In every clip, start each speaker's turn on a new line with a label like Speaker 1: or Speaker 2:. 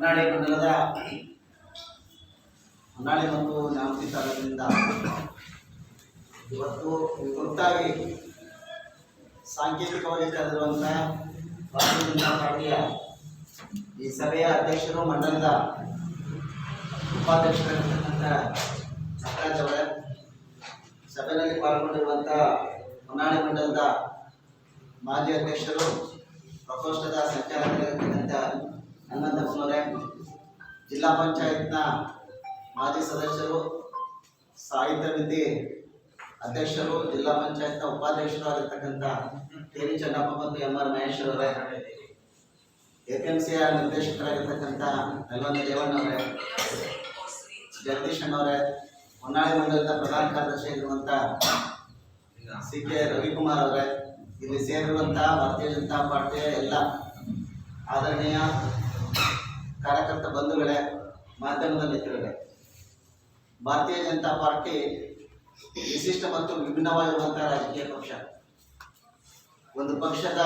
Speaker 1: ಹೊನ್ನಾಳಿ ಮಂಡಲದ ಹೊನ್ನಾಳಿ ಮತ್ತು ನ್ಯಾಮತಿ ತಾಲೂಕಿನಿಂದ ಇವತ್ತು ತುರ್ತಾಗಿ ಸಾಂಕೇತಿಕವಾಗಿ ಕರೆದಿರುವಂಥ ಭಾರತೀಯ ಜನತಾ ಪಾರ್ಟಿಯ ಈ ಸಭೆಯ ಅಧ್ಯಕ್ಷರು, ಮಂಡಲದ ಉಪಾಧ್ಯಕ್ಷರಾಗಿರ್ತಕ್ಕಂಥ ನಟರಾಜ್ ಅವರ ಸಭೆಯಲ್ಲಿ ಪಾಲ್ಗೊಂಡಿರುವಂಥ ಹೊನ್ನಾಳಿ ಮಂಡಲದ ಮಾಜಿ ಅಧ್ಯಕ್ಷರು, ಪ್ರಕೋಷ್ಠದ ಸಂಚಾಲಕರಾಗಿರ್ತಕ್ಕಂಥ ಹನುಮಂತಪ್ಪನವರೇ ಜಿಲ್ಲಾ ಪಂಚಾಯತ್ನ ಮಾಜಿ ಸದಸ್ಯರು, ಸಾಹಿತ್ಯ ವಿದ್ಯೆ ಅಧ್ಯಕ್ಷರು, ಜಿಲ್ಲಾ ಪಂಚಾಯತ್ನ ಉಪಾಧ್ಯಕ್ಷರು ಆಗಿರ್ತಕ್ಕಂಥ ಕೆ ವಿ ಚೆನ್ನಪ್ಪ ಮತ್ತು ಎಂ ಆರ್ ಮಹೇಶ್ ಅವರೇ, ಎ ಪಿ ಎಂ ಆರ್ ನಿರ್ದೇಶಕರಾಗಿರ್ತಕ್ಕಂಥ ನೆಲವಂತ ದೇವಣ್ಣವರೇ ಜಗದೀಶ್ ಅಣ್ಣವರೇ ಹೊನ್ನಾಳಿ ಮಂಡಲದ ಪ್ರಧಾನ ಕಾರ್ಯದರ್ಶಿ ಆಗಿರುವಂಥ ಸಿ ಕೆ ರವಿಕುಮಾರ್ ಅವರೇ, ಇಲ್ಲಿ ಸೇರಿರುವಂಥ ಭಾರತೀಯ ಜನತಾ ಪಾರ್ಟಿಯ ಎಲ್ಲ ಆದರಣೀಯ ಕಾರ್ಯಕರ್ತ ಬಂಧುಗಳೇ ಮಾಧ್ಯಮದ ಮಿತ್ರರೇ ಭಾರತೀಯ ಜನತಾ ಪಾರ್ಟಿ ವಿಶಿಷ್ಟ ಮತ್ತು ವಿಭಿನ್ನವಾಗಿರುವಂತಹ ರಾಜಕೀಯ ಪಕ್ಷ. ಒಂದು ಪಕ್ಷದ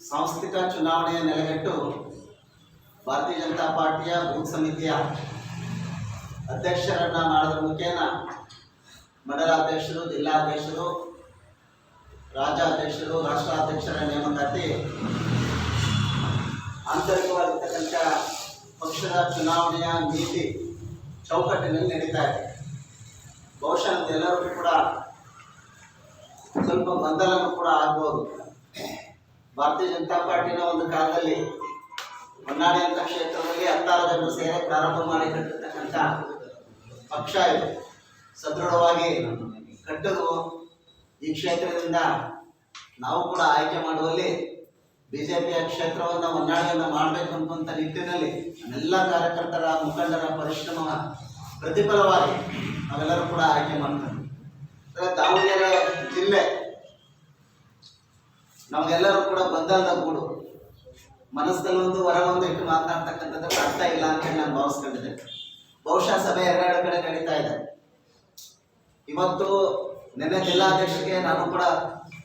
Speaker 1: ಸಾಂಸ್ಥಿಕ ಚುನಾವಣೆಯ ನೆಲೆಗಟ್ಟು ಭಾರತೀಯ ಜನತಾ ಪಾರ್ಟಿಯ ಬೂತ್ ಸಮಿತಿಯ ಅಧ್ಯಕ್ಷರನ್ನ ಮಾಡೋದ್ರ ಮುಖೇನ ಮಂಡಲಾಧ್ಯಕ್ಷರು ಜಿಲ್ಲಾಧ್ಯಕ್ಷರು ರಾಜ್ಯಾಧ್ಯಕ್ಷರು ರಾಷ್ಟ್ರಾಧ್ಯಕ್ಷರ ನೇಮಕಾತಿ ಆಂತರಿಕವಾಗಿರ್ತಕ್ಕಂಥ ಪಕ್ಷದ ಚುನಾವಣೆಯ ನೀತಿ ಚೌಕಟ್ಟಿನಲ್ಲಿ ನಡೀತಾ ಇದೆ. ಬಹುಶಃ ಎಲ್ಲರಿಗೂ ಕೂಡ ಸ್ವಲ್ಪ ಗೊಂದಲನೂ ಕೂಡ ಆಗ್ಬೋದು. ಭಾರತೀಯ ಜನತಾ ಪಾರ್ಟಿನ ಒಂದು ಕಾಲದಲ್ಲಿ ಹೊನ್ನಾಳಿ ಅಂತ ಕ್ಷೇತ್ರದಲ್ಲಿ ಹತ್ತಾರು ಜನರು ಸೇರಿ ಪ್ರಾರಂಭ ಮಾಡಿ ಕಟ್ಟಿರ್ತಕ್ಕಂಥ ಪಕ್ಷ ಇದು. ಸದೃಢವಾಗಿ ಕಟ್ಟಲು ಈ ಕ್ಷೇತ್ರದಿಂದ ನಾವು ಕೂಡ ಆಯ್ಕೆ ಮಾಡುವಲ್ಲಿ ಬಿಜೆಪಿಯ ಕ್ಷೇತ್ರವನ್ನು ಹೊನ್ನಾಳಿಯನ್ನು ಮಾಡಬೇಕು ಅನ್ನುವಂಥ ನಿಟ್ಟಿನಲ್ಲಿ ನಮ್ಮೆಲ್ಲ ಕಾರ್ಯಕರ್ತರ ಮುಖಂಡರ ಪರಿಶ್ರಮ ಪ್ರತಿಫಲವಾಗಿ ನಾವೆಲ್ಲರೂ ಕೂಡ ಆಯ್ಕೆ ಮಾಡ್ತಾರೆ ದಾವಣಗೆರೆ ಜಿಲ್ಲೆ ನಮಗೆಲ್ಲರೂ ಕೂಡ ಗೊಂದಲದ ಗೂಡು. ಮನಸ್ಸಲ್ಲೊಂದು ಹೊರಗೊಂದು ಇಟ್ಟು ಮಾತನಾಡ್ತಕ್ಕಂಥದ್ದು ಅರ್ಥ ಇಲ್ಲ ಅಂತ ಹೇಳಿ ನಾನು ಭಾವಿಸ್ಕೊಂಡಿದ್ದೆ ಬಹುಶಃ ಸಭೆ ಎರಡೆರಡು ಕಡೆ ನಡೀತಾ ಇದೆ. ಇವತ್ತು ನಿನ್ನೆ ಜಿಲ್ಲಾಧ್ಯಕ್ಷರಿಗೆ ನಾನು ಕೂಡ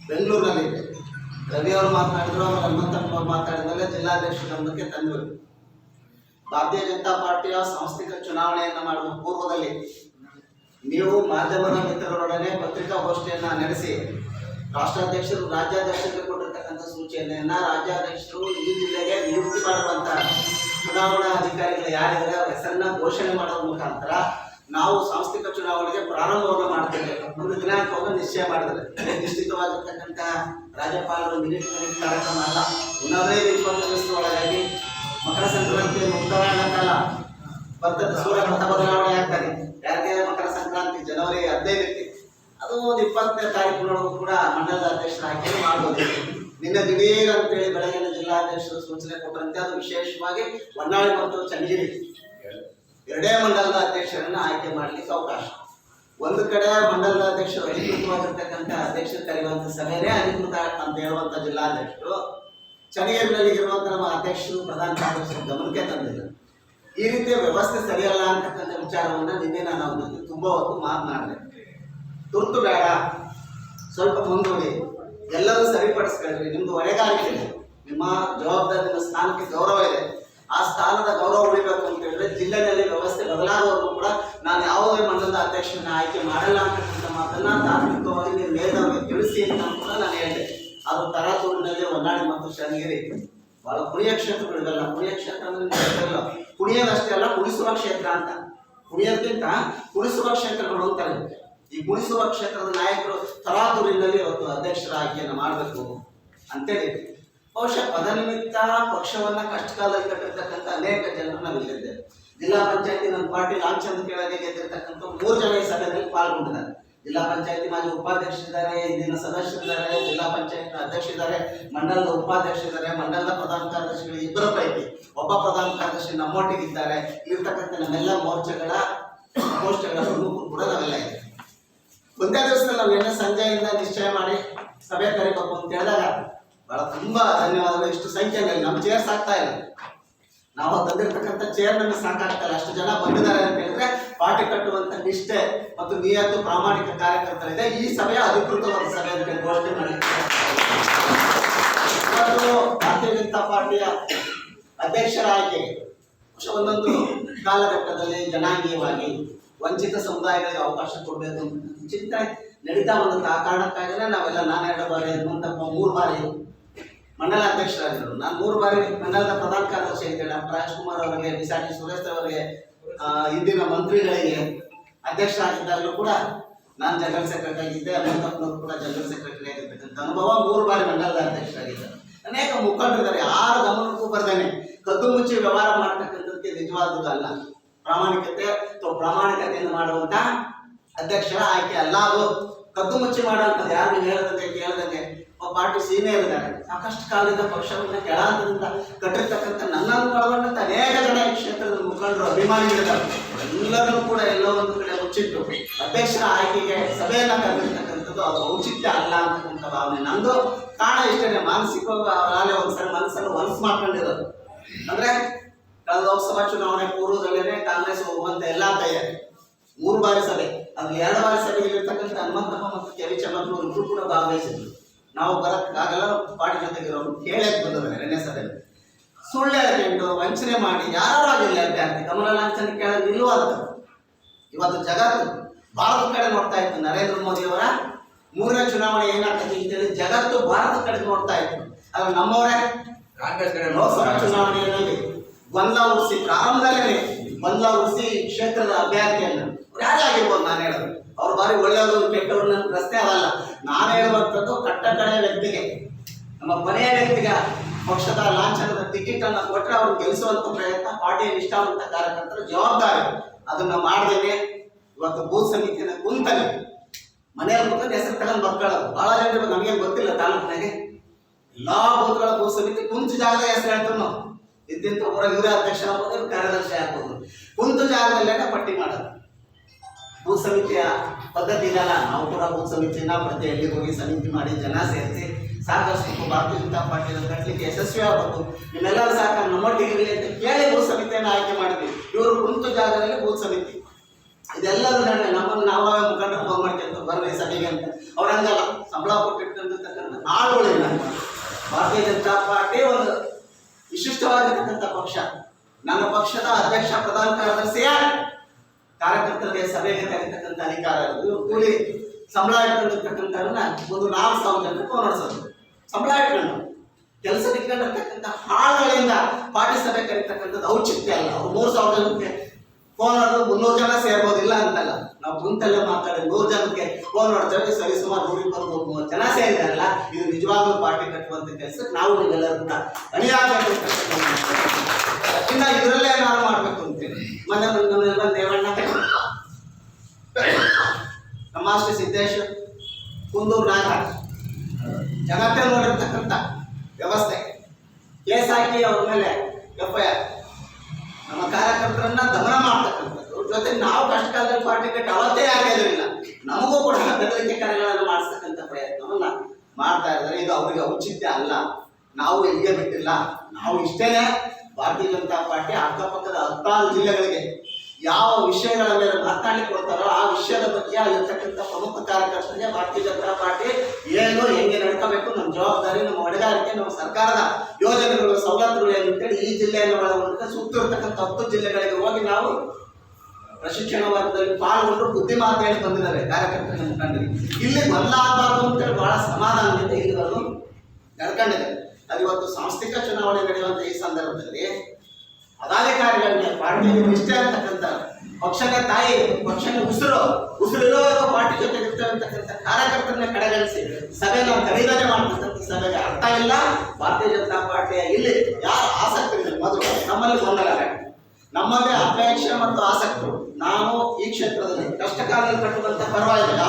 Speaker 1: ಬೆಂಗಳೂರಿನಲ್ಲಿದ್ದೆ. ರವಿ ಅವರು ಮಾತನಾಡಿದ್ರು ಅವರು ಮಾತಾಡಿದ್ಮೇಲೆ ಜಿಲ್ಲಾಧ್ಯಕ್ಷ ಗಮನಕ್ಕೆ ತಂದರು ಭಾರತೀಯ ಜನತಾ ಪಾರ್ಟಿಯ ಸಾಂಸ್ಥಿಕ ಚುನಾವಣೆಯನ್ನು ಮಾಡುವ ಪೂರ್ವದಲ್ಲಿ ನೀವು ಮಾಧ್ಯಮದ ಮಿತ್ರರೊಡನೆ ಪತ್ರಿಕಾಗೋಷ್ಠಿಯನ್ನ ನಡೆಸಿ, ರಾಷ್ಟ್ರಾಧ್ಯಕ್ಷರು, ರಾಜ್ಯಾಧ್ಯಕ್ಷರಿಗೆ ಕೊಟ್ಟಿರ್ತಕ್ಕಂಥ ಸೂಚನೆಯನ್ನ ರಾಜ್ಯಾಧ್ಯಕ್ಷರು ಈ ಜಿಲ್ಲೆಗೆ ನಿಯುಕ್ತಿ ಮಾಡುವಂತ ಚುನಾವಣಾ ಅಧಿಕಾರಿಗಳು ಯಾರಿದ್ದಾರೆ, ಅವರ ಹೆಸರನ್ನ ಘೋಷಣೆ ಮಾಡೋದ್ರ ಮುಖಾಂತರ ನಾವು ಸಾಂಸ್ಥಿಕ ಚುನಾವಣೆಗೆ ಪ್ರಾರಂಭವನ್ನು ಮಾಡ್ತೇವೆ. ಒಂದು ದಿನಾಂಕವನ್ನು ನಿಶ್ಚಯ ಮಾಡಿದ್ರೆ. ನಿಶ್ಚಿತವಾಗಿರ್ತಕ್ಕಂತಹ ರಾಜ್ಯಪಾಲರು ಮಿನಿಟ್ ಕಾರ್ಯಕ್ರಮ ಅಲ್ಲ. ಹದಿನೈದು ಇಪ್ಪತ್ತು ಒಳಗಾಗಿ ಮಕರ ಸಂಕ್ರಾಂತಿ ಮುಕ್ತವಾಗಲ್ಲ ಬರ್ತದೆ. ಸೂರ್ಯ ಮತ ಬದಲಾವಣೆ ಆಗ್ತಾನೆ ಯಾರಿಗೆ ಮಕರ ಸಂಕ್ರಾಂತಿ? ಜನವರಿ ಹದಿನೈದಕ್ಕೆ. ಅದು ಒಂದು ಇಪ್ಪತ್ತನೇ ತಾರೀಕಿನೊಳಗೂ ಕೂಡ ಮಂಡಲದ ಅಧ್ಯಕ್ಷರ ಆಯ್ಕೆ ಮಾಡಬಹುದು ನಿನ್ನೆ ದಿಢೀರ್ ಅಂತೇಳಿ ಬೆಳಗಿನ ಜಿಲ್ಲಾಧ್ಯಕ್ಷರು ಸೂಚನೆ ಕೊಟ್ಟರಂತೆ ಅದು ವಿಶೇಷವಾಗಿ ಹೊನ್ನಾಳಿ ಮತ್ತು ಚನ್ನಗಿರಿ. ಎರಡೇ ಮಂಡಲದ ಅಧ್ಯಕ್ಷರನ್ನ ಆಯ್ಕೆ ಮಾಡಲಿಕ್ಕೆ ಅವಕಾಶ. ಒಂದು ಕಡೆ ಮಂಡಲದ ಅಧ್ಯಕ್ಷರು ಅಧಿಕೃತವಾಗಿರ್ತಕ್ಕಂಥ ಅಧ್ಯಕ್ಷರು ಕರೆಯುವಂತ ಸಭೆನೇ ಅಧಿಕೃತ ಅಂತ ಹೇಳುವಂತ ಜಿಲ್ಲಾಧ್ಯಕ್ಷರು. ಚಳಿಯಲ್ಲಿ ಇರುವಂತ ನಮ್ಮ ಅಧ್ಯಕ್ಷರು, ಪ್ರಧಾನ ಕಾರ್ಯದರ್ಶಿ ಗಮನಕ್ಕೆ ತಂದಿಲ್ಲ. ಈ ರೀತಿಯ ವ್ಯವಸ್ಥೆ ಸರಿಯಲ್ಲ ಅಂತಕ್ಕಂಥ ವಿಚಾರವನ್ನ ನಿನ್ನೆ ನಾನು ತುಂಬಾ ಹೊತ್ತು ಮಾತನಾಡಿದೆ. ತುರ್ತು ಬೇಡ. ಸ್ವಲ್ಪ ಮುಂದೂಡಿ. ಎಲ್ಲರೂ ಸರಿಪಡಿಸ್ಕೊಳ್ರಿ ನಿಮ್ದು ಹೊಣೆಗಾರಿಕೆ ನಿಮ್ಮ ಜವಾಬ್ದಾರಿ ನಿಮ್ಮ ಸ್ಥಾನಕ್ಕೆ ಗೌರವ ಇದೆ. ಆ ಸ್ಥಾನದ ಗೌರವ ಉಳಿಬೇಕು ಅಂತ ಹೇಳಿದ್ರೆ ಜಿಲ್ಲೆಯಲ್ಲಿ ವ್ಯವಸ್ಥೆ ಬದಲಾದವರೆಗೂ ಕೂಡ ನಾನು ಯಾವುದೇ ಮಂಡಲದ ಅಧ್ಯಕ್ಷರನ್ನ ಆಯ್ಕೆ ಮಾಡಲ್ಲ ಅಂತಕ್ಕಂಥ ಮಾತನ್ನ ತಾತ್ವಿಕವಾಗಿ ನೀವು ಮೇಲ್ದವ್ರಿಗೆ ತಿಳಿಸಿ ಅಂತ ಕೂಡ ನಾನು ಹೇಳಿದೆ. ಅದು ತರಾತೂರಿನಲ್ಲಿ ಹೊನ್ನಾಳಿ ಮತ್ತು ಶೃಂಗೇರಿ ಬಹಳ ಪುಣ್ಯ ಕ್ಷೇತ್ರಗಳು ಇವೆಲ್ಲ ಪುಣ್ಯ ಕ್ಷೇತ್ರ ಅಂದ್ರೆ ಪುಣ್ಯದಷ್ಟೇ ಅಲ್ಲ ಕುಣಿಸುವ ಕ್ಷೇತ್ರ ಅಂತ. ಪುಣ್ಯಕ್ಕಿಂತ ಕುಣಿಸುವ ಕ್ಷೇತ್ರಗಳು ಅಂತಾರೆ. ಈ ಕುಣಿಸುವ ಕ್ಷೇತ್ರದ ನಾಯಕರು ತರಾತುರಿನಲ್ಲಿ ಇವತ್ತು ಅಧ್ಯಕ್ಷರ ಆಯ್ಕೆಯನ್ನು ಮಾಡಬೇಕು. ಅಂತೇಳಿ. ಬಹುಶಃ ಪದನಿಮಿತ್ತ ಪಕ್ಷವನ್ನ ಕಷ್ಟ ಕಾಲದಲ್ಲಿ ಕಟ್ಟಿರ್ತಕ್ಕಂಥ ಅನೇಕ ಜನರು ನಾವು ಇಲ್ಲಿದ್ದೇವೆ. ಜಿಲ್ಲಾ ಪಂಚಾಯತಿ ನನ್ನ ಪಾರ್ಟಿ ರಾಮಚಂದ್ರ ಕೆಳಗೆ ಗೆದ್ದಿರ್ತಕ್ಕಂಥ ಮೂರು ಜನ ಈ ಸಭೆಯಲ್ಲಿ ಪಾಲ್ಗೊಂಡಿದ್ದಾರೆ. ಜಿಲ್ಲಾ ಪಂಚಾಯತಿ ಮಾಜಿ ಉಪಾಧ್ಯಕ್ಷರಿದ್ದಾರೆ ಇಂದಿನ ಸದಸ್ಯರಿದ್ದಾರೆ ಜಿಲ್ಲಾ ಪಂಚಾಯತ್ ಅಧ್ಯಕ್ಷರಿದ್ದಾರೆ ಮಂಡಲದ ಉಪಾಧ್ಯಕ್ಷರಿದ್ದಾರೆ ಮಂಡಲದ ಪ್ರಧಾನ ಕಾರ್ಯದರ್ಶಿಗಳು ಇಬ್ಬರ ಪೈಕಿ ಒಬ್ಬ ಪ್ರಧಾನ ಕಾರ್ಯದರ್ಶಿ ನಮ್ಮೊಟ್ಟಿಗಿದ್ದಾರೆ ಇರ್ತಕ್ಕಂಥ ನಮ್ಮೆಲ್ಲ ಮೋರ್ಚಾಗಳ ಪ್ರಮುಖರು ಕೂಡ ನಾವೆಲ್ಲ ಇದೆ ಒಂದೇ ದಿವಸದಲ್ಲಿ ನಾವು ಎಣ್ಣೆ ಸಂಜೆಯಿಂದ ನಿಶ್ಚಯ ಮಾಡಿ ಸಭೆ ಕರಿಬೇಕು ಅಂತ ಹೇಳಿದಾಗ ಬಹಳ ತುಂಬಾ ಧನ್ಯವಾದಗಳು. ಇಷ್ಟು ಸಂಖ್ಯೆಯಲ್ಲಿ ನಮ್ಮ ಚೇರ್ ಸಾಕ್ತಾ ಇಲ್ಲ. ನಾವು ತಂದಿರ್ತಕ್ಕಂಥ ಚೇರ್ ನಮಗೆ ಸಾಕಾಗ್ತಾ ಇಲ್ಲ. ಅಷ್ಟು ಜನ ಬಂದಿದ್ದಾರೆ ಅಂತ ಹೇಳಿದ್ರೆ ಪಾರ್ಟಿ ಕಟ್ಟುವಂತ ನಿಷ್ಠೆ ಮತ್ತು ನಿಯತ್ತು ಪ್ರಾಮಾಣಿಕ ಕಾರ್ಯಕರ್ತರ ಇದೆ ಈ ಸಭೆಯ ಅಧಿಕೃತವಾದ ಸಭೆ ಅಂತ ಘೋಷಣೆ ಮಾಡಲಿಕ್ಕೆ ಭಾರತೀಯ ಜನತಾ ಪಾರ್ಟಿಯ ಅಧ್ಯಕ್ಷರ ಆಯ್ಕೆ ಒಂದೊಂದು ಕಾಲಘಟ್ಟದಲ್ಲಿ ಜನಾಂಗೀಯವಾಗಿ ವಂಚಿತ ಸಮುದಾಯಗಳಿಗೆ ಅವಕಾಶ ಕೊಡಬೇಕು ಅಂತ ಚಿಂತನೆ ನಡೀತಾ ಬಂದಂತ ಆ ಕಾರಣಕ್ಕಾಗಲೇ ನಾವೆಲ್ಲ ನಾನು ಎರಡು ಬಾರಿ ಮೂರು ಬಾರಿ ಮಂಡಲ ಅಧ್ಯಕ್ಷರಾಗಿದ್ದರು ನಾನು ಮೂರು ಬಾರಿ ಮಂಡಲದ ಪ್ರಧಾನ ಕಾರ್ಯದರ್ಶಿ ಇದ್ದೆ ಡಾಕ್ಟರ್ ರಾಜ್ಕುಮಾರ್ ಅವರಿಗೆ ಬಿಸಾಟಿ ಸುರೇಶ್ ಅವರಿಗೆ ಇಂದಿನ ಮಂತ್ರಿಗಳಿಗೆ ಅಧ್ಯಕ್ಷರಾಗಿದ್ದಾಗಲೂ ಕೂಡ ನಾನು ಜನರಲ್ ಸೆಕ್ರೆಟರಿ ಆಗಿದ್ದೆ. ಹನುಮಂತಪ್ಪನವರು ಕೂಡ ಜನರಲ್ ಸೆಕ್ರೆಟರಿ ಆಗಿರ್ತಕ್ಕಂಥ ಅನುಭವ ಮೂರು ಬಾರಿ ಮಂಡಲದ ಅಧ್ಯಕ್ಷರಾಗಿದ್ದಾರೆ ಅನೇಕ ಮುಖಂಡರಿದ್ದಾರೆ ಯಾರು ಗಮನಕ್ಕೂ ಬರ್ದೇನೆ. ಕದ್ದು ಮುಚ್ಚಿ ವ್ಯವಹಾರ ಮಾಡ್ತಕ್ಕಂಥದ್ದಕ್ಕೆ ಅಲ್ಲ. ಪ್ರಾಮಾಣಿಕತೆ, ಅಥವಾ ಪ್ರಾಮಾಣಿಕತೆಯನ್ನು ಮಾಡುವಂತ ಅಧ್ಯಕ್ಷರ ಆಯ್ಕೆ ಅಲ್ಲ ಅದು. ಕದ್ದು ಮುಚ್ಚಿ ಮಾಡುವಂಥದ್ದು ಯಾರು? ಹೇಳದಂತೆ ಕೇಳದಂತೆ ಪಾರ್ಟಿ ಸೀನಿಯರ್ ಇದ್ದಾರೆ ಸಾಕಷ್ಟು ಕಾಲದಿಂದ ಪಕ್ಷವನ್ನು ಕೆಳಾದ್ರಿಂದ ಕಟ್ಟಿರ್ತಕ್ಕಂಥ ನನ್ನನ್ನು ಒಳಗೊಂಡಂತ ಅನೇಕ ಜನ ಈ ಕ್ಷೇತ್ರದ ಮುಖಂಡರು ಅಭಿಮಾನಿಗಳಿದ್ದಾರೆ ಎಲ್ಲರನ್ನು ಕೂಡ ಎಲ್ಲೋ ಒಂದು ಕಡೆ ಮುಚ್ಚಿಟ್ಟು ಅಧ್ಯಕ್ಷರ ಆಯ್ಕೆಗೆ ಸಭೆಯನ್ನ ಕರೆದಿರ್ತಕ್ಕಂಥದ್ದು ಅದು ಔಚಿತ್ಯ ಅಲ್ಲ ಅಂತಕ್ಕಂಥ ಭಾವನೆ. ನಂದು ಕಾರಣ ಇಷ್ಟೇ ಮಾನಸಿಕವಾಗಿ ಒಂದ್ಸರಿ ಮನಸ್ಸನ್ನು ಹೊಲಸು ಮಾಡ್ಕೊಂಡಿರೋದು. ಅಂದ್ರೆ ಕಳೆದ ಲೋಕಸಭಾ ಚುನಾವಣೆ ಪೂರ್ವದಲ್ಲೇನೆ ಕಾಂಗ್ರೆಸ್ ಹೋಗುವಂತ ಎಲ್ಲಾ ತಯಾರಿ ಮೂರು ಬಾರಿ ಸಭೆ, ಅದು ಎರಡು ಬಾರಿ ಸಭೆಯಲ್ಲಿರ್ತಕ್ಕಂಥ ಹನುಮಂತಪ್ಪ ಮತ್ತು ಕೆ ವಿ ಇಬ್ಬರು ಕೂಡ ಭಾಗವಹಿಸಿದ್ರು. ನಾವು ಬರಕ್ಕಾಗಲ್ಲ ಪಾರ್ಟಿ ಜೊತೆಗಿರೋರು ಕೇಳಕ್ ಬಂದದ ಎರಡನೇ ಸಭೆಯಲ್ಲಿ. ಸುಳ್ಳು ಹೇಳ್ಕೊಂಡು ವಂಚನೆ ಮಾಡಿ ಯಾರು ಆಗಿರಲಿ ಅಭ್ಯರ್ಥಿ ಕಮಲ ಲಾಂಛನ ಕೇಳಲು ನಿಲ್ಲುವಂತ ಇವತ್ತು ಜಗತ್ತು ಭಾರತ ಕಡೆ ನೋಡ್ತಾ ಇತ್ತು ನರೇಂದ್ರ ಮೋದಿ ಅವರ ಮೂರನೇ ಚುನಾವಣೆ ಏನಾಗ್ತದೆ ಅಂತೇಳಿ ಜಗತ್ತು ಭಾರತ ಕಡೆ ನೋಡ್ತಾ ಇತ್ತು. ಅದ್ರ ನಮ್ಮವರೇ
Speaker 2: ಕಾಂಗ್ರೆಸ್ ಕಡೆ
Speaker 1: ಲೋಕಸಭಾ ಚುನಾವಣೆಯಲ್ಲಿ ಗೊಂದಲ ಉಳಿಸಿ ಪ್ರಾರಂಭದಲ್ಲೇ ಗೊಂದಲ ಉಳಿಸಿ ಕ್ಷೇತ್ರದ ಅಭ್ಯರ್ಥಿಯನ್ನು. ಯಾರೇ ಆಗಿರ್ಬೋದು ನಾನು ಹೇಳೋದು. ಅವ್ರು ಬಾರಿ ಒಳ್ಳೆಯವರು ಕೆಟ್ಟವ್ರನ್ನ ಪ್ರಶ್ನೆ ನಾನು ಹೇಳುವಂಥದ್ದು ಕಟ್ಟ ಕಡೆಯ ವ್ಯಕ್ತಿಗೆ. ನಮ್ಮ ಕೊನೆಯ ವ್ಯಕ್ತಿಗೆ ಪಕ್ಷದ ಲಾಂಛನದ ಟಿಕೆಟ್ ಅನ್ನು ಕೊಟ್ಟರೆ ಅವ್ರು ಗೆಲ್ಲಿಸುವಂತ ಪ್ರಯತ್ನ ಪಾರ್ಟಿಯ ನಿಷ್ಠಾವಂತ ಕಾರ್ಯಕರ್ತರು ಜವಾಬ್ದಾರಿ. ಅದನ್ನ ಮಾಡ್ದೇನೆ ಇವತ್ತು ಭೂ ಸಮಿತಿಯನ್ನ ಕುಂತಲ್ಲಿ. ಮನೆಯಲ್ಲಿ ಕುಂತ ಹೆಸರು ತಗೊಂಡು ಬರ್ಕೊಳ್ಳೋದು ಬಹಳ ಜನರು ನಮಗೆ ಗೊತ್ತಿಲ್ಲ ತಾಲೂಕಿನಾಗೆ. ಎಲ್ಲಾ ಬೂತ್ಗಳ ಭೂ ಸಮಿತಿ ಕುಂತು ಜಾಗದ ಹೆಸರು ಹೇಳ್ತಾರೆ ನಾವು ಇದ್ದಿಂತ ಊರ ಇವರೇ ಅಧ್ಯಕ್ಷ ಆಗ್ಬೋದು ಕಾರ್ಯದರ್ಶಿ ಆಗ್ಬೋದು. ಕುಂತು ಜಾಗದಲ್ಲೇನೆ ಪಟ್ಟಿ ಮಾಡೋದು. ಭೂ ಸಮಿತಿಯ ಪದ್ಧತಿ ಇದಲ್ಲ ನಾವು ಕೂಡ ಒಂದು ಸಮಿತಿಯನ್ನ ಪ್ರತಿ ಹಳ್ಳಿ ಹೋಗಿ ಸಮಿತಿ ಮಾಡಿ ಜನ ಸೇರಿಸಿ ಸಾಕಷ್ಟು ಭಾರತೀಯ ಜನತಾ ಪಾರ್ಟಿಯನ್ನು ಕಟ್ಟಲಿಕ್ಕೆ ಯಶಸ್ವಿ ಆಗಬೇಕು. ನಿಮ್ಮೆಲ್ಲರ ಸಹಕಾರ ನಮ್ಮೊಟ್ಟಿಗೆ ಇರಲಿ ಅಂತ ಕೇಳಿ ಭೂ ಸಮಿತಿಯನ್ನು ಆಯ್ಕೆ ಮಾಡಿದ್ವಿ. ಇವರು ಕುಂತು ಜಾಗದಲ್ಲಿ ಭೂ ಸಮಿತಿ ಇದೆಲ್ಲದರ ನಡುವೆ ನಮ್ಮನ್ನು ನಾವೇ ಮುಖಂಡರು ಫೋನ್ ಮಾಡ್ಕೊಂತ ಬರ್ರಿ ಸಭೆಗೆ ಅಂತ. ಅವ್ರಂಗಲ್ಲ ಸಂಬಳ ಕೊಟ್ಟಿರ್ತಕ್ಕಂಥ ಆಳುಗಳಿಲ್ಲ ಭಾರತೀಯ ಜನತಾ ಪಾರ್ಟಿ ಒಂದು ವಿಶಿಷ್ಟವಾಗಿರ್ತಕ್ಕಂಥ ಪಕ್ಷ. ನನ್ನ ಪಕ್ಷದ ಅಧ್ಯಕ್ಷ, ಪ್ರಧಾನ ಕಾರ್ಯದರ್ಶಿಯ ಕಾರ್ಯಕರ್ತರಿಗೆ ಸಭೆಗೆ ಕರೀತಕ್ಕಂಥ ಅಧಿಕಾರ ಕೂಲಿ ಸಂಬಳ ಇಟ್ಕೊಂಡಿರ್ತಕ್ಕಂಥವ್ರನ್ನ ಒಂದು ನಾಲ್ಕು ಸಾವಿರ ಜನಕ್ಕೆ ಫೋನ್ ಹೊಡ್ಸೋದು ಸಂಬಳ ಇಟ್ಕೊಂಡು ಕೆಲಸ ಇಟ್ಕೊಂಡಿರ್ತಕ್ಕಂಥ ಹಾಳುಗಳಿಂದ ಪಾರ್ಟಿ ಸಭೆ ಕರೀತಕ್ಕಂಥದ್ದು ಔಚಿತ್ಯ ಅಲ್ಲ. ಅವ್ರು ಮೂರು ಸಾವಿರ ಜನಕ್ಕೆ ಫೋನ್ ಹೊಡೆದು ಮುನ್ನೂರು ಜನ ಸೇರ್ಬೋದಿಲ್ಲ ಅಂತಲ್ಲ. ನಾವು ಕುಂತಲ್ಲೇ ಮಾತಾಡಿ ನೂರು ಜನಕ್ಕೆ ಫೋನ್ ಹೊಡ್ತೇವೆ ಸರಿ ಸುಮಾರು ನೂರ ಇಪ್ಪತ್ತು ಮೂವತ್ತು ಜನ ಸೇರಿದಾರಲ್ಲ, ಇದು ನಿಜವಾಗ್ಲೂ ಪಾರ್ಟಿ ಕಟ್ಟುವಂತ ಕೆಲಸ ನಾವು ನೀವೆಲ್ಲರೂ ಕೂಡ ಅಣಿಯಾಗಬೇಕು ಇನ್ನ ಇದರಲ್ಲೇ ಏನಾದ್ರು ಮಾಡ್ಬೇಕು ಅಂತೇಳಿ ಮೊನ್ನೆ ನಮ್ಮೆಲ್ಲ ದೇವಣ್ಣ ಅಷ್ಟೇ ಸಿದ್ದೇಶ್, ಕುಂದೂರು ನಾಗರಾಜ್. ಜಗತ್ತಲ್ಲಿ ನೋಡಿರ್ತಕ್ಕಂಥ ವ್ಯವಸ್ಥೆ. ಕೇಸ್ ಹಾಕಿ ಅವ್ರ ಮೇಲೆ ಎಫ್ ಐ ಆರ್ ನಮ್ಮ ಕಾರ್ಯಕರ್ತರನ್ನ ದಮನ ಮಾಡ್ತಕ್ಕಂಥದ್ದು. ಜೊತೆ ನಾವು ಕಷ್ಟ ಕಾಲದಲ್ಲಿ ಪಾರ್ಟಿ ಕಟ್ಟಿ ಅವತ್ತೇ ಆಗಿರಲಿಲ್ಲ. ನಮಗೂ ಕೂಡ ಬೆದರಿಕೆ ಕಾರ್ಯಗಳನ್ನು ಮಾಡಿಸ್ತಕ್ಕಂಥ ಪ್ರಯತ್ನವನ್ನ ಮಾಡ್ತಾ ಇದ್ದಾರೆ. ಇದು ಅವರಿಗೆ ಔಚಿತ್ಯ ಅಲ್ಲ. ನಾವು ಎಲ್ಲಿಗೆ ಬಿಟ್ಟಿಲ್ಲ. ನಾವು ಇಷ್ಟೇನೆ ಭಾರತೀಯ ಜನತಾ ಪಾರ್ಟಿ ಅಕ್ಕಪಕ್ಕದ ಹತ್ತಾರು ಜಿಲ್ಲೆಗಳಿಗೆ ಯಾವ ವಿಷಯಗಳ ಮೇಲೆ ಮಾತನಾಡಲಿಕ್ಕೆ ಕೊಡ್ತಾರೋ ಆ ವಿಷಯದ ಬಗ್ಗೆ ಅಲ್ಲಿರ್ತಕ್ಕಂಥ ಪ್ರಮುಖ ಕಾರ್ಯಕರ್ತರಿಗೆ ಭಾರತೀಯ ಜನತಾ ಪಾರ್ಟಿ ಏನು ಹೆಂಗೆ ನಡ್ಕೋಬೇಕು, ನಮ್ಮ ಜವಾಬ್ದಾರಿ, ನಮ್ಮ ಹೊಣೆಗಾರಿಕೆ, ನಮ್ಮ ಸರ್ಕಾರದ ಯೋಜನೆಗಳು, ಸವಲತ್ತುಗಳು ಏನು ಅಂತೇಳಿ ಈ ಜಿಲ್ಲೆಯನ್ನು ಒಳಗೊಂಡಂತೆ ಸುತ್ತಿರ್ತಕ್ಕಂಥ ಹತ್ತು ಜಿಲ್ಲೆಗಳಿಗೆ ಹೋಗಿ ನಾವು ಪ್ರಶಿಕ್ಷಣ ವರ್ಗದಲ್ಲಿ ಪಾಲ್ಗೊಂಡು ಬುದ್ಧಿ ಮಾತಾಡಿ ಬಂದಿದ್ದಾರೆ ಕಾರ್ಯಕರ್ತರ ಕಂಡ್ರಿ ಇಲ್ಲಿ ಬದಲಾಗಬಾರ್ದು ಅಂತೇಳಿ ಬಹಳ ಸಮಾಧಾನದಿಂದ ಇಲ್ಲಿ ನಡ್ಕೊಂಡಿದೆ. ಅದು ಇವತ್ತು ಸಾಂಸ್ಥಿಕ ಚುನಾವಣೆ ನಡೆಯುವಂತ ಈ ಸಂದರ್ಭದಲ್ಲಿ ಪದಾಧಿಕಾರಿಗಳಿಗೆ ಪಾರ್ಟಿ ಇಷ್ಟ ಅಂತಕ್ಕಂಥ ಪಕ್ಷದ ತಾಯಿ, ಪಕ್ಷದ ಉಸಿರು ಉಸಿರಿರುವಾಗ ಪಾರ್ಟಿ ಜೊತೆ ಇರ್ತಕ್ಕಂಥ ಕಾರ್ಯಕರ್ತರನ್ನ ಕಡೆಗಣಿಸಿ ಸಭೆ ನಾವು ಕರೀದಾನೆ ಮಾಡ್ತಕ್ಕಂಥ ಸಭೆಗೆ ಅರ್ಥ ಇಲ್ಲ. ಭಾರತೀಯ ಜನತಾ ಪಾರ್ಟಿಯ ಇಲ್ಲಿ ಯಾರು ಆಸಕ್ತಿ ಇಲ್ಲ ಮೊದಲು ನಮ್ಮಲ್ಲಿ ಗೊಂದಲ ನಮ್ಮಲ್ಲಿ ಅಪೇಕ್ಷೆ ಮತ್ತು ಆಸಕ್ತರು ನಾವು ಈ ಕ್ಷೇತ್ರದಲ್ಲಿ ಕಷ್ಟ ಕಾಲದಲ್ಲಿ ಕಟ್ಟುವಂತ ಪರವಾಗಿಲ್ಲ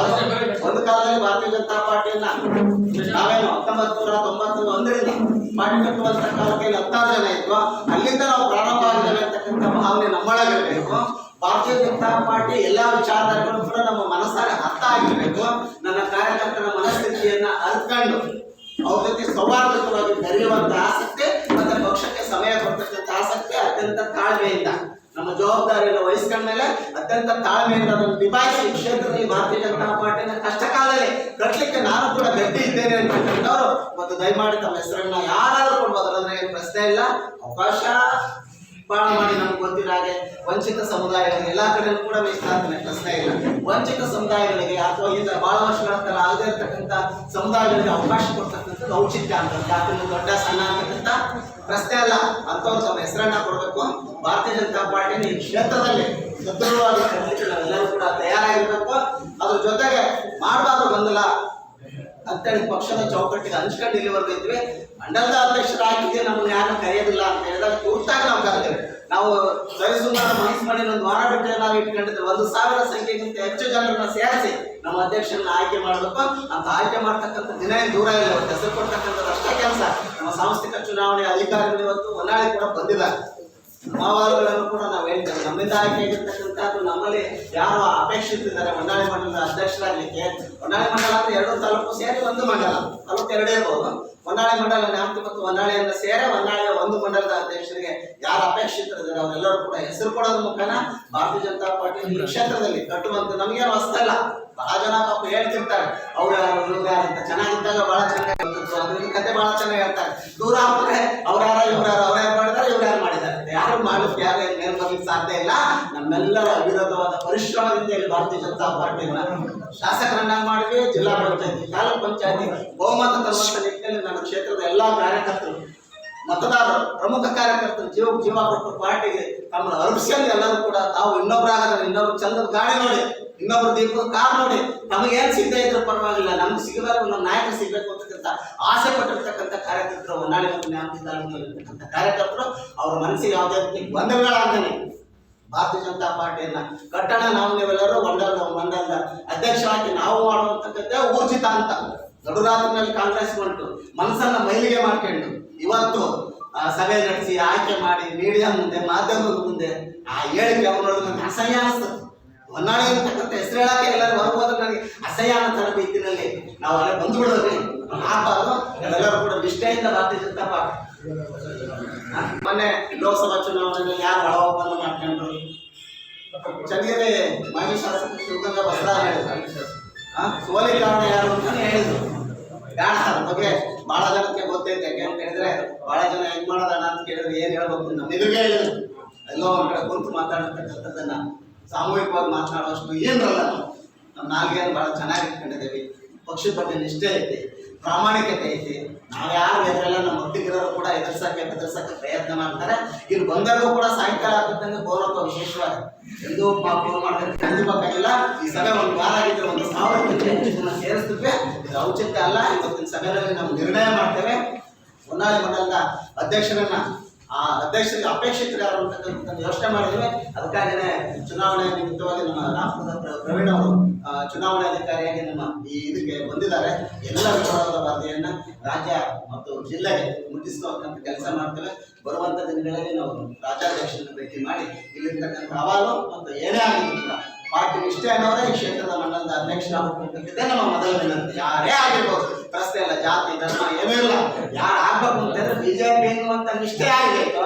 Speaker 1: ಒಂದು ಕಾಲದಲ್ಲಿ ಭಾರತೀಯ ಜನತಾ ಪಾರ್ಟಿಯನ್ನ ನಾವೇನು ಹತ್ತೊಂಬತ್ತು ನೂರ ತೊಂಬತ್ತು ಒಂದರಿಂದ ಪಾರ್ಟಿ ಕಟ್ಟುವಂತ ಕಾಲಕ್ಕೆ ಹತ್ತಾರು ಜನ ಅಲ್ಲಿಂದ ನಾವು ಪ್ರಾರಂಭ ಆಗಿದ್ದೇವೆ ಅಂತಕ್ಕಂಥ ಭಾವನೆ ನಮ್ಮೊಳಗಿರಬೇಕು. ಭಾರತೀಯ ಜನತಾ ಪಾರ್ಟಿ ಎಲ್ಲಾ ವಿಚಾರಧಾರೆಗಳು ಕೂಡ ನಮ್ಮ ಮನಸ್ಸಾಗ ಅರ್ಥ ಆಗಿರಬೇಕು. ನನ್ನ ಕಾರ್ಯಕರ್ತರ ಮನಸ್ಥಿತಿಯನ್ನ ಅರ್ಕೊಂಡು ಅವ್ರ ಜೊತೆ ಸೌಹಾರ್ದಕವಾಗಿ ಬೆರೆಯುವಂತ ಆಸಕ್ತಿ ಮತ್ತೆ ಪಕ್ಷಕ್ಕೆ ಸಮಯ ಕೊಡ್ತಕ್ಕಂಥ ಆಸಕ್ತಿ ಅತ್ಯಂತ ತಾಳ್ಮೆಯಿಂದ. ನಮ್ಮ ಜವಾಬ್ದಾರಿಯನ್ನು ವಹಿಸ್ಕೊಂಡ ಮೇಲೆ ಅತ್ಯಂತ ತಾಳ್ಮೆಯಿಂದ ಅದನ್ನು ನಿಭಾಯಿಸಿ ಕ್ಷೇತ್ರದಲ್ಲಿ ಭಾರತೀಯ ಜನತಾ ಪಾರ್ಟಿನ ಕಷ್ಟ ಕಾಲದಲ್ಲಿ ಕಟ್ಟಲಿಕ್ಕೆ ನಾನು ಕೂಡ ಗಟ್ಟಿ ಇದ್ದೇನೆ ಅಂತಕ್ಕಂಥವ್ರು ಮತ್ತು ದಯಮಾಡಿ ತಮ್ಮ ಹೆಸರನ್ನ ಯಾರಾದರೂ ಕೊಡ್ಬೋದು ಅದ್ರ ಏನು ಪ್ರಶ್ನೆ ಇಲ್ಲ. ಅವಕಾಶ ಬಾಳ ಮಾಡಿ ನಮ್ಗೆ ಗೊತ್ತಿರೋ ಹಾಗೆ ವಂಚಿತ ಸಮುದಾಯಗಳಿಗೆ ಎಲ್ಲಾ ಕಡೆನೂ ಕೂಡ ಮೀಸಲಾತಿನ ಪ್ರಶ್ನೆ ಇಲ್ಲ. ವಂಚಿತ ಸಮುದಾಯಗಳಿಗೆ ಅಥವಾ ಇಂದ ಬಹಳ ವರ್ಷಗಳ ಆಗದೇ ಇರತಕ್ಕಂತ ಸಮುದಾಯಗಳಿಗೆ ಅವಕಾಶ ಕೊಡ್ತಕ್ಕಂಥದ್ದು ಔಚಿತ್ಯ ಅಂತ, ಯಾಕಂದ್ರೆ ದೊಡ್ಡ ಸಣ್ಣ ಅಂತಕ್ಕಂಥ ಪ್ರಶ್ನೆ ಅಲ್ಲ, ಅಂತವ್ರು ತಮ್ಮ ಹೆಸರನ್ನ ಕೊಡಬೇಕು. ಭಾರತೀಯ ಜನತಾ ಪಾರ್ಟಿನ ಈ ಕ್ಷೇತ್ರದಲ್ಲಿ ಸದೃಢವಾಗಿ ಎಲ್ಲರೂ ಕೂಡ ತಯಾರಾಗಿರ್ಬೇಕು. ಅದ್ರ ಜೊತೆಗೆ ಮಾಡಬಾರ್ದು ಬಂದಲ್ಲ ಅಂತೇಳಿ ಪಕ್ಷದ ಚೌಕಟ್ಟಿಗೆ ಹಂಚ್ಕೊಂಡು ಇಲ್ಲಿವರೆಗೂ ಇದ್ವಿ. ಮಂಡಲದ ಅಧ್ಯಕ್ಷರಾಗಿದ್ದೆ ನಮ್ಮನ್ನ ಯಾರು ಕರೆಯೋದಿಲ್ಲ ಅಂತ ಹೇಳಿದಾಗ ತುರ್ತಾಗಿ ನಾವು ಕರೆದೇವೆ ನಾವು ಸರಿಸುಮಾರು ಮನಸ್ಸು ಮಾಡಿ ಒಂದು ವಾರ ಬಿಟ್ಟರೆ ನಾವು ಒಂದು ಸಾವಿರ ಸಂಖ್ಯೆಗಿಂತ ಹೆಚ್ಚು ಜನರನ್ನ ಸೇರಿಸಿ ನಮ್ಮ ಅಧ್ಯಕ್ಷರನ್ನ ಆಯ್ಕೆ ಮಾಡಬೇಕು ಅಂತ ಆಯ್ಕೆ ಮಾಡ್ತಕ್ಕಂಥ ದಿನ ಏನು ದೂರ ಇಲ್ಲ ಹೆಸರು ಕೊಡ್ತಕ್ಕಂಥದ್ದು ಅಷ್ಟೇ ಕೆಲಸ. ನಮ್ಮ ಸಾಂಸ್ಥಿಕ ಚುನಾವಣೆ ಅಧಿಕಾರಿಗಳು ಇವತ್ತು ಹೊನ್ನಾಳಿ ಕೂಡ ಬಂದಿದ್ದಾರೆ. ಮಾವಾರುಗಳನ್ನು ಕೂಡ ನಾವು ಹೇಳ್ತೇವೆ. ನಮ್ಮಿಂದ ಆಯ್ಕೆ ಆಗಿರ್ತಕ್ಕಂಥದ್ದು ನಮ್ಮಲ್ಲಿ ಯಾರು ಅಪೇಕ್ಷಿತಿದ್ದಾರೆ ಹೊನ್ನಾಳಿ ಮಂಡಲದ ಅಧ್ಯಕ್ಷರಾಗಲಿಕ್ಕೆ ಹೊನ್ನಾಳಿ ಮಂಡಲ ಅಂದ್ರೆ ಎರಡು ತಾಲೂಕು ಸೇರಿ ಒಂದು ಮಂಡಲ. ತಾಲೂಕು ಎರಡೇ ಇರಬಹುದು ಹೊನ್ನಾಳಿ ಮಂಡಲ ನ್ಯಾಮತಿ ಮತ್ತು ಹೊಂದಾಣಿಯನ್ನ ಸೇರೆ ಹೊನ್ನಾಳಿಯ ಒಂದು ಮಂಡಲದ ಅಧ್ಯಕ್ಷರಿಗೆ ಯಾರು ಅಪೇಕ್ಷಿತರಿದ್ದಾರೆ ಅವರೆಲ್ಲರೂ ಕೂಡ ಹೆಸರು ಕೊಡೋದ್ರ ಮುಖಾನ ಭಾರತೀಯ ಜನತಾ ಪಾರ್ಟಿ ಈ ಕ್ಷೇತ್ರದಲ್ಲಿ ಕಟ್ಟುವಂತ ನಮಗೇನು ಹೊಸ್ತಲ್ಲ ಬಹಳ ಜನ ಪಾಪ ಹೇಳ್ತಿರ್ತಾರೆ, ಅವ್ರು ಅಂತ. ಚೆನ್ನಾಗಿದ್ದಾಗ ಬಹಳ ಚೆನ್ನಾಗಿ ಕತೆ ಬಹಳ ಚೆನ್ನಾಗಿ ಹೇಳ್ತಾರೆ. ದೂರ ಆಗ್ಬಿಟ್ರೆ ಅವ್ರ ಯಾರ ಇವ್ರು ಅವ್ರ ಯಾರು ಮಾಡಿದಾರೆ, ಇವ್ರು ಯಾರು ಮಾಡಿದ್ದಾರೆ ಯಾರು ಮಾಡಲಿಕ್ಕೆ ಯಾರು ಮೇಲ್ ಸಾಧ್ಯ ಇಲ್ಲ. ನಮ್ಮೆಲ್ಲರ ಅವಿರೋಧವಾದ ಪರಿಶ್ರಮದಿಂದ ಇಲ್ಲಿ ಭಾರತೀಯ ಜನತಾ ಪಾರ್ಟಿನ ಶಾಸಕರನ್ನಾಗಿ ಮಾಡಿದ್ವಿ. ಜಿಲ್ಲಾ ಪಂಚಾಯತಿ, ತಾಲೂಕ್ ಪಂಚಾಯತಿ, ಬಹುಮತ ತರುವಂತ ನಿಟ್ಟಿನಲ್ಲಿ ನಮ್ಮ ಕ್ಷೇತ್ರದ ಎಲ್ಲಾ ಕಾರ್ಯಕರ್ತರು ಮತದಾರರು, ಪ್ರಮುಖ ಕಾರ್ಯಕರ್ತರು, ಜೀವ ಜೀವ ಕೊಟ್ಟು ಪಾರ್ಟಿಗೆ ತಮ್ಮ ಅರ್ಪಿಸ್ಕೊಂಡು ಎಲ್ಲರೂ ಕೂಡ ತಾವು ಇನ್ನೊಬ್ಬರಾಗದ ಇನ್ನೊಬ್ರು ಚಂದದ ಗಾಡಿ ನೋಡಿ, ಇನ್ನೊಬ್ರು ದೀಪದ ಕಾರ್ ನೋಡಿ ನಮಗೇನು ಸಿಗದೆ ಇದ್ರೂ ಪರವಾಗಿಲ್ಲ, ನಮ್ಗೆ ಸಿಗಬೇಕು, ನಮ್ಮ ನಾಯಕ ಸಿಗಬೇಕು ಅಂತಕ್ಕಂಥ ಆಸೆ ಪಟ್ಟಿರ್ತಕ್ಕಂಥ ಕಾರ್ಯಕರ್ತರು ಹೊನ್ನಾಳಿ ಮತ್ತು ನ್ಯಾಮತಿ ಕಾರ್ಯಕರ್ತರು, ಅವ್ರ ಮನಸ್ಸಿಗೆ ಯಾವುದೇ ಗೊಂದಲಗಳಾಗ್ದೇನೆ ಭಾರತೀಯ ಜನತಾ ಪಾರ್ಟಿಯನ್ನ ಕಟ್ಟಣ ನಾವು ನೀವೆಲ್ಲರೂ ಮಂಡಲದ ಮಂಡಲದ ಅಧ್ಯಕ್ಷರಾಗಿ ನಾವು ಮಾಡುವಂತಕ್ಕಂಥ ಊರ್ಜಿತ ಅಂತ. ನಡುರಾತ್ರಿನಲ್ಲಿ ಕಾಂಗ್ರೆಸ್ ಬಂತು. ಮನಸ್ಸನ್ನ ಮೈಲಿಗೆ ಮಾಡ್ಕೊಂಡು. ಇವತ್ತು ಸಭೆ ನಡೆಸಿ, ಆಯ್ಕೆ ಮಾಡಿ ಮೀಡಿಯಾ ಮುಂದೆ, ಮಾಧ್ಯಮದ ಮುಂದೆ, ಆ ಹೇಳಿಕೆ ನೋಡಿದ್ರೆ ನನಗೆ ಅಸಹ್ಯ ಅನಿಸ್ತದೆ ಹೊನ್ನಾಳಿ ಅಂತಕ್ಕಂಥ ಹೆಸರು ಹೇಳಕ್ಕೆ ಎಲ್ಲರೂ ಹೋದ್ರೆ ನನಗೆ ಅಸಹ್ಯ ಅನ್ನೋ ತರಬೇತಿನಲ್ಲಿ ನಾವು ಅಲ್ಲೇ ಬಂದು ಬಿಡೋದ್ರಿ ಆಗ್ಬಾರ್ದು ಎಲ್ಲರೂ ಕೂಡ ನಿಷ್ಠೆಯಿಂದ ಭಾರತೀಯ ಜನತಾ ಪಾರ್ಟಿ ಮೊನ್ನೆ ಲೋಕಸಭಾ ಚುನಾವಣೆಯಲ್ಲಿ ಯಾರು ಒಳ ಒಪ್ಪಂದ ಮಾಡ್ಕೊಂಡ್ರು? ಚೆನ್ನಾಗಿ ಮಾಜಿ ಶಾಸಕ ಶಿವಗಂಗಾ ಬಸವರಾಜ ಹೇಳಿದ್ರು. ಸೋಲಿ ಕಾರಣ ಯಾರು ಅಂತಾನೆ ಹೇಳಿದ್ರು. ಬೇಡ ಅದ್ರ ಬಗ್ಗೆ ಬಹಳ ಜನಕ್ಕೆ ಗೊತ್ತೈತೆ ಯಾಕೆ ಅಂತ ಹೇಳಿದ್ರೆ ಬಹಳ ಜನ ಹೆಂಗ್ ಮಾಡೋದಣ್ಣ ಅಂತ ಕೇಳಿದ್ರೆ ಏನ್ ಹೇಳ್ಬೇಕು ನಮ್ಮ ಎದುರಿಗೆ ಎಲ್ಲೋ ಒಂದ್ ಕಡೆ ಕುಂತು ಮಾತಾಡತಕ್ಕಂಥದ್ದನ್ನ ಸಾಮೂಹಿಕವಾಗಿ ಮಾತನಾಡುವಷ್ಟು ಏನ್ರಲ್ಲ. ನಾವು ನಮ್ಮ ನಾಲ್ಗೆಯನ್ನು ಬಹಳ ಚೆನ್ನಾಗಿ ಇಟ್ಕೊಂಡಿದ್ದೇವೆ. ಪಕ್ಷದ ನಿಷ್ಠೆ ಐತಿ, ಪ್ರಾಮಾಣಿಕತೆ ಐತಿ. ನಾವು ಯಾರು ಎದುರೆಲ್ಲ ನಮ್ಮ ಒಟ್ಟಿಗಿರೋರು ಕೂಡ ಎದುರ್ಸಕ್ಕೆ ಬೆದರ್ಸಕ್ಕೆ ಪ್ರಯತ್ನ ಮಾಡ್ತಾರೆ. ಇಲ್ಲಿ ಬಂದರೂ ಕೂಡ ಸಾಯಂಕಾಲ ಆಗತ್ತಂಗೆ ಗೌರವ ವಿಶೇಷವಾಗಿ ಎಂದು ಪಾಪ ಮಾಡ್ತಾರೆ ಖಂಡಿತವಾಗಿಲ್ಲ ಈ ಸಭೆ ಒಂದು ವಾರ ಆಗಿದ್ರೆ ಒಂದು ಸಾವಿರಕ್ಕೆ ಹೆಚ್ಚು ಇದು ಔಚಿತ್ಯ ಅಲ್ಲ, ಇವತ್ತಿನ ಸಭೆಯಲ್ಲಿ ನಾವು ನಿರ್ಣಯ ಮಾಡ್ತೇವೆ. ಹೊನ್ನಾಳಿ ಮಂಡಲದ ಅಧ್ಯಕ್ಷರನ್ನ ಆ ಅಧ್ಯಕ್ಷರಿಗೆ ಅಪೇಕ್ಷಿತರು ಯಾರು ಅಂತಕ್ಕಂಥ ಯೋಚನೆ ಮಾಡಿದ್ವಿ ಅದಕ್ಕಾಗಿನೇ ಚುನಾವಣೆ ನಿಮಿತ್ತವಾಗಿ ನಮ್ಮ ರಾಷ್ಟ್ರದ ಪ್ರ- ಪ್ರವೀಣ್ ಅವರು ಚುನಾವಣೆ ಅಧಿಕಾರಿಯಾಗಿ ನಮ್ಮ ಈ ಇದಕ್ಕೆ ಬಂದಿದ್ದಾರೆ. ಎಲ್ಲ ವಿಚಾರದ ವರದಿಯನ್ನ ರಾಜ್ಯ ಮತ್ತು ಜಿಲ್ಲೆಗೆ ಮುಟ್ಟಿಸ್ತಕ್ಕಂಥ ಕೆಲಸ ಮಾಡ್ತೇವೆ. ಬರುವಂತ ದಿನಗಳಲ್ಲಿ ನಾವು ರಾಜ್ಯಾಧ್ಯಕ್ಷರನ್ನು ಭೇಟಿ ಮಾಡಿ ಇಲ್ಲಿರ್ತಕ್ಕಂಥ ಅವಾಲು ಮತ್ತು ಏನೇ ಕೂಡ ಪಾರ್ಟಿ ಇಷ್ಟೇ ಅನ್ನೋದೇ ಈ ಕ್ಷೇತ್ರದ ಮಂಡಲದ ಅಧ್ಯಕ್ಷರಾಗಬೇಕಂತ ನಮ್ಮ ಮೊದಲ ವಿನಂತಿ. ಯಾರೇ ಆಗಿರ್ಬೋದು ಪ್ರಶ್ನೆ ಇಲ್ಲ ಜಾತಿ, ಧರ್ಮ ಏನೂ ಇಲ್ಲ. ಯಾರು ಆಗ್ಬೇಕು ಅಂತಂದ್ರೆ ಬಿಜೆಪಿ ಎನ್ನುವಂತ ನಿಷ್ಠೆ ಆಗಬೇಕು.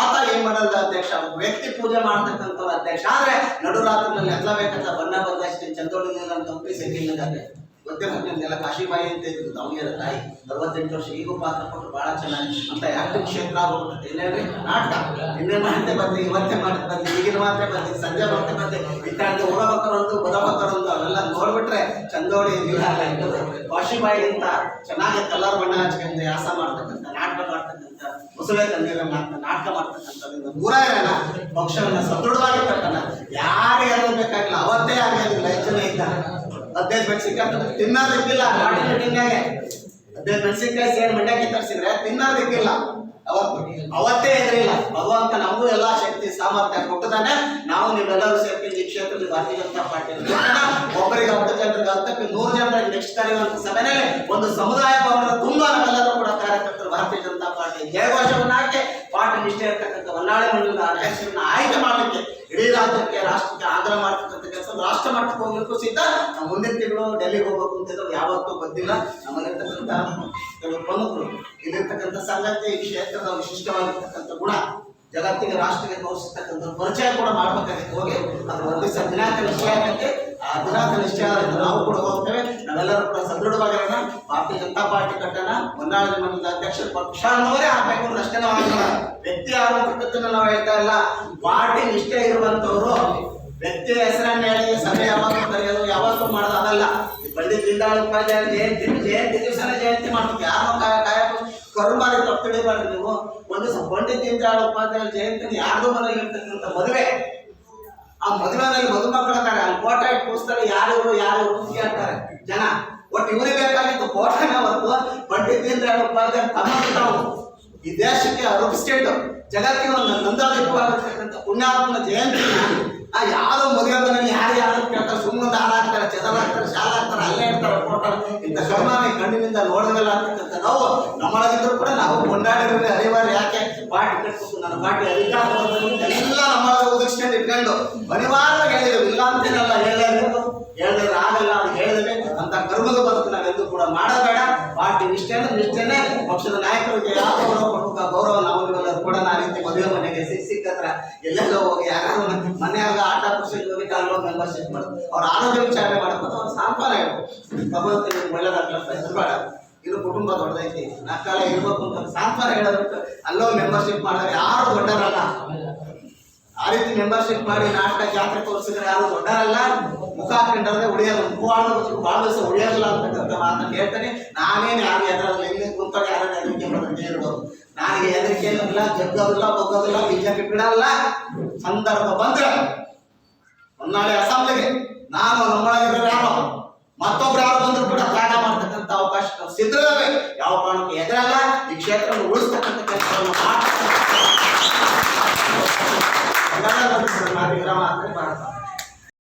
Speaker 1: ಆತ ಏನ್ ಮಾಡಲ್ಲ ಅಧ್ಯಕ್ಷ? ಒಬ್ಬ ವ್ಯಕ್ತಿ ಪೂಜೆ ಮಾಡ್ತಕ್ಕಂಥವ್ರ ಅಧ್ಯಕ್ಷ. ಆದ್ರೆ ನಡುರಾತ್ರಿನಲ್ಲಿ ಎಲ್ಲ ಬೇಕಂತ ಬಣ್ಣ ಬದಲಾಯಿಸಿ ಚಂದೋಡಿ ಅಂತ ಉಪ್ಪಿ ಸೆಟ್ಟಿಂಗ್ ಗೊತ್ತಿರೋ ಎಲ್ಲ ಕಾಶಿಬಾಯಿ ಅಂತ ಇದ್ರು ದಾವಣಗೆರೆ ತಾಯಿ. ಅರವತ್ತೆಂಟು ವರ್ಷ, ಈಗೂ ಪಾತ್ರ ಕೊಟ್ಟು ಬಹಳ ಚೆನ್ನಾಗಿ ಅಂತ ಯಾಕೆ ಕ್ಷೇತ್ರ ಆಗ್ಬಿಟ್ಟು ಏನ್ ಹೇಳ್ರಿ? ನಾಟಕ. ನಿನ್ನೆ ಮಾಡಿದ್ದೆ ಬಂದೆ, ಇವತ್ತೇ ಮಾಡಿದ್ ಬಂದೆ, ಈಗಿನ ಮಾತ್ರ ಬಂದೆ, ಸಂಜೆ ಮಾತೆ ಬಂದು. ಭಕ್ತರೊಂದು ಊರಬಕ್ಕರೊಂದು ಬದಬಕ್ಕರೊಂದು ಅವೆಲ್ಲ ನೋಡ್ಬಿಟ್ರೆ ಇಲ್ಲ ಕಾಶಿಬಾಯಿ ಅಂತ ಚೆನ್ನಾಗಿ ಕಲರ್ ಬಣ್ಣ ಹಚ್ಕೊಂಡು ಯಾಸ ಮಾಡ್ತಕ್ಕಂಥ, ನಾಟಕ ಮಾಡ್ತಕ್ಕಂಥ, ಮುಸುಳೆ ತಂದಿರಲ್ಲ ಅಂತ ನಾಟಕ ಮಾಡ್ತಕ್ಕಂಥದ್ದು ದೂರ ಇರೋಣ ಪಕ್ಷವನ್ನ ಸದೃಢವಾಗಿ ಕಟ್ಟಣ ಯಾರು ಬೇಕಾಗಿಲ್ಲ, ಅವತ್ತೇ ಆಗಿರೋದಿಲ್ಲ ಹೆಚ್ಚು ಇದ್ದಾರೆ ಹದಿನೈದು ಮೆಣಸಿನ್ಕಾಯಿ ತಿನ್ನೋದಕ್ಕಿಲ್ಲ ಮಾಡಿನ ತಿನ್ನಾಗೆ ಹದಿನೈದು ಮೆಣಸಿನ್ಕಾಯಿ ಸೇಡ್ ಮಂಡ್ಯಕ್ಕೆ ತರಿಸಿದ್ರೆ ತಿನ್ನೋದಕ್ಕಿಲ್ಲ. ಅವತ್ತು, ಅವತ್ತೇ ಇರಲಿಲ್ಲ. ಭಗವಂತ ನಮಗೂ ಎಲ್ಲಾ ಶಕ್ತಿ, ಸಾಮರ್ಥ್ಯ ಕೊಟ್ಟದಾನೆ. ನಾವು ನೀವೆಲ್ಲರೂ ಸೇರ್ತಿ ಈ ಕ್ಷೇತ್ರದಲ್ಲಿ ಜನತಾ ಪಾರ್ಟಿ ಒಬ್ಬರಿಗೆ ಹತ್ತು ಜನರಿಗೆ ಹತ್ತಕ್ಕೆ ನೂರು ಜನರಿಗೆ ನೆಕ್ಸ್ಟ್ ಕರೆಯುವಂತ ಒಂದು ಸಮುದಾಯ ಭವನದ ತುಂಬಾ ನಾವೆಲ್ಲರೂ ಕೂಡ ಕಾರ್ಯಕರ್ತರು ಭಾರತೀಯ ಜನತಾ ಪಾರ್ಟಿ ಜಯಘೋಷವನ್ನ ಹಾಕಿ ಪಾರ್ಟಿ ನಿಷ್ಠೆ ಇರ್ತಕ್ಕಂಥ ಹೊನ್ನಾಳಿ ಮಂಡಲದ ಅಧ್ಯಕ್ಷರನ್ನ ಆಯ್ಕೆ ಮಾಡಲಿಕ್ಕೆ ಇಡೀ ರಾಜ್ಯಕ್ಕೆ ರಾಷ್ಟ್ರಕ್ಕೆ ಆಗ್ರಹ ಮಾಡ್ತಕ್ಕಂಥ ಕೆಲಸ ರಾಷ್ಟ್ರ ಮಟ್ಟಕ್ಕೆ ಹೋಗ್ಲಿಕ್ಕೂ ಸಿದ್ಧ. ನಾವು ಮುಂದಿನ ತಿಂಗಳು ಡೆಲ್ಲಿಗೆ ಹೋಗ್ಬೇಕು ಅಂತ ಯಾವತ್ತೂ ಗೊತ್ತಿಲ್ಲ ನಮ್ಮಲ್ಲಿರ್ತಕ್ಕಂಥ ಕೆಲವು ಪ್ರಮುಖರು ಇಲ್ಲಿರ್ತಕ್ಕಂಥ ಸಂಗತಿ ಈ ಕ್ಷೇತ್ರದ ವಿಶಿಷ್ಟವಾಗಿರ್ತಕ್ಕಂಥ ಗುಣ, ಜಗತ್ತಿಗೆ, ರಾಷ್ಟ್ರಕ್ಕೆ ತೋರಿಸಿರ್ತಕ್ಕಂಥ ಪರಿಚಯ ಕೂಡ ಮಾಡ್ಬೇಕಾಗಿತ್ತು. ಹೋಗಿ ಅದು ದಿವಸ ದಿನಾಂಕ ನಿಶ್ಚಯ ಆಗತ್ತೆ ಆ ದಿನಾಂಕ ನಿಶ್ಚಯ ನಾವು ಕೂಡ ಹೋಗ್ತೇವೆ. ನಾವೆಲ್ಲರೂ ಕೂಡ ಸದೃಢವಾಗಿರೋಣ. ಭಾರತೀಯ ಜನತಾ ಪಾರ್ಟಿ ಕಟ್ಟಣ. ಹೊನ್ನಾಳಿ ಮಂಡಲದ ಅಧ್ಯಕ್ಷ ಪಕ್ಷ ಅನ್ನೋರೇ ಆಗ್ಬೇಕು ಅಂದ್ರೆ ಅಷ್ಟೇ ನಾವು ಆಗಲ್ಲ ವ್ಯಕ್ತಿ ಆಗುವಂತದ್ದನ್ನ ನಾವು ಹೇಳ್ತಾ ಇಲ್ಲ. ಪಾರ್ಟಿ ನಿಷ್ಠೆ ಇರುವಂತವ್ರು ವ್ಯಕ್ತಿಯ ಹೆಸರನ್ನ ಹೇಳಿ, ಸಭೆ ಯಾವಾಗ ಕರೆಯೋದು, ಯಾವತ್ತೂ ಮಾಡೋದು ಅದಲ್ಲ. ಪಂಡಿತ್ ದೀನದಯಾಳ್ ಉಪಾಧ್ಯಾಯ ಜಯಂತಿ ಜಯಂತಿ ದಿವಸನೇ ಜಯಂತಿ ಮಾಡ್ಬೇಕು. ಯಾರು ಕಾಯ ಕರು ಕರುಮಾರಿ ತಪ್ಪು ತಿಳಿಬಾರ್ದು ನೀವು. ಒಂದು ದಿವಸ ಪಂಡಿತ್ ದೀನದಯಾಳ್ ಉಪಾಧ್ಯಾಯ ಜಯಂತಿ ಯಾರ್ದು ಮನೆಗೆ ಇರ್ತಕ್ಕಂಥ ಮದುವೆ. ಆ ಮದುವೆನಲ್ಲಿ ಮಧುಮಕ್ಕಳ ತಾರೆ ಅಲ್ಲಿ ಫೋಟೋ ಇಟ್ಟು ಕೂರಿಸ್ತಾರೆ. ಯಾರು ಇವರು ಯಾರು ಇವರು ಕೇಳ್ತಾರೆ ಜನ. ಒಟ್ಟು ಇವರಿಗೆ ಬೇಕಾಗಿತ್ತು ಫೋಟೋನ ಹೊರತು ಪಂಡಿತ್ ದೀನದಯಾಳ್ ಉಪಾಧ್ಯಾಯ ತಮ್ಮ ಈ ದೇಶಕ್ಕೆ ಸ್ಟೇಟ್ ಜಗತ್ತಿಗೆ ಒಂದು ನಂದಾದೀಪವಾಗಿರ್ತಕ್ಕಂಥ ಪುಣ್ಯಾತ್ಮನ ಜಯಂತಿನ ಆ ಯಾವ್ದೋ ಮದುವೆನಲ್ಲಿ ಯಾರು ಯಾರು ಕೇಳ್ತಾರೆ ಸುಮ್ಮನೆ ಹಾರ ಹಾಕ್ತಾರೆ, ಚೆದರ್ ಹಾಕ್ತಾರೆ, ಶಾಲ ಹಾಕ್ತಾರೆ, ಅಲ್ಲೇ ಇರ್ತಾರೆ ಫೋಟೋ ಇಂಥ ಕರ್ಮಾನ ಕಣ್ಣಿನಿಂದ ನೋಡಿದಲ್ಲ ಅಂತಕ್ಕಂಥ ನಾವು ನಮ್ಮೊಳಗಿದ್ರು ಕೂಡ ನಾವು ಕೊಂಡಾಡಿದ್ರೆ ಅನಿವಾರ್ಯ ಯಾಕೆ? ಪಾಟಿ ಕಟ್ಬೇಕು ನನ್ನ ಪಾಟಿ ಅಧಿಕಾರ ಎಲ್ಲ ನಮ್ಮೊಳಗೆ ಉದಿಸ್ಕೊಂಡು ಇಟ್ಕೊಂಡು ಅನಿವಾರ್ಯವಾಗಿ ಹೇಳಿದ್ರು. ಇಲ್ಲ ಅಂತೇನಲ್ಲ ಹೇಳಲೇಬೇಕು ಹೇಳಿದ್ರೆ ಆಗಲ್ಲ ಅಂತ ಹೇಳಿದ್ರೆ ಅಂತ ಕರ್ಮದ ಬದುಕು ನಾವೆಂದೂ ಕೂಡ ಮಾಡಬೇಡ. ಪಾರ್ಟಿ ಅಂದ್ರೆ ನಿಷ್ಠೆನೆ ಪಕ್ಷದ ನಾಯಕರಿಗೆ ಯಾವ ಗೌರವ ಕೊಡಬೇಕು ಗೌರವ ನಾವು ಕೂಡ ಆ ರೀತಿ ಮದುವೆ ಮನೆಗೆ ಸಿಕ್ಕತ್ರ ಎಲ್ಲೆಲ್ಲೋ ಹೋಗಿ ಯಾರು ಮನೆಯಾಗ ಆಟ ಪಕ್ಷಕ್ಕೆ ಹೋಗಿ ಕಾಲು ಮೆಂಬರ್ಶಿಪ್ ಮಾಡೋದು ಅವ್ರ ಆರೋಗ್ಯ ವಿಚಾರಣೆ ಮಾಡ್ಬೋದು ಅವ್ರ ಹೇಳ್ಬೇಕು. ಭಗವಂತ ನಿಮ್ಗೆ ಒಳ್ಳೇದಾಗ್ಲಿ ಅಂತ ಹೆಸರುಬೇಡ ಇದು ಕುಟುಂಬ ದೊಡ್ಡದೈತಿ. ನಾಲ್ಕಾಲ ಇರ್ಬೇಕು ಅಂತ ಸಾಂತ್ವನ ಹೇಳೋದಕ್ಕೆ ಅಲ್ಲೋ ಮೆಂಬರ್ಶಿಪ್ ಮಾಡಿದ್ರೆ ಯಾರು ದೊಡ್ಡರಲ್ಲ ಆ ರೀತಿ ಮೆಂಬರ್ಶಿಪ್ ಮಾಡಿ ನಾಟಕ, ಜಾತ್ರೆ ತೋರಿಸಿದ್ರೆ ಯಾರು ದೊಡ್ಡರಲ್ಲ ಮುಖ ಹಾಕೊಂಡ್ರೆ ಉಳಿಯೋದು. ಮುಖವಾಡ ಭಾಳ ದಿವಸ ಉಳಿಯೋದಿಲ್ಲ ಅಂತಕ್ಕಂಥ ಮಾತನ್ನು ಹೇಳ್ತಾನೆ. ನಾನೇನು ಯಾರು ಎದುರಲ್ಲಿ ಎಲ್ಲಿ ಕುಂತಾರೆ ಯಾರು ಹೆದರಿಕೆ ಮಾಡೋದಕ್ಕೆ ಹೇಳ್ಬೋದು ನನಗೆ ಹೆದರಿಕೆ ಏನಿಲ್ಲ ಜಗ್ಗೋದಿಲ್ಲ, ಬಗ್ಗೋದಿಲ್ಲ, ಬಿಜೆಪಿ ಬಿಡಲ್ಲ. ಸಂದರ್ಭ ಬಂದ್ರೆ ಹೊನ್ನಾಳಿ ಅಸೆಂಬ್ಲಿಗೆ ನಾನು ನಮ್ಮೊಳಗಿರೋ ಯಾರು? ಮತ್ತೊಬ್ರು ಯಾರು ಬಂದ್ರು ಕೂಡ ತ್ಯಾಗ ಮಾಡ್ತಕ್ಕಂಥ ಅವಕಾಶ ನಾವು ಯಾವ ಕಾರಣಕ್ಕೆ ಎದುರಲ್ಲ. ಈ ಕ್ಷೇತ್ರವನ್ನು ಉಳಿಸ್ತಕ್ಕಂಥ ಮಾಡ್ತಕ್ಕಂಥ ಎಲ್ಲರ ಬಗ್ಗೆ ಮಾತು ವಿರಾಮ ಹಾಕ್ತಾರೆ ಭಾರತ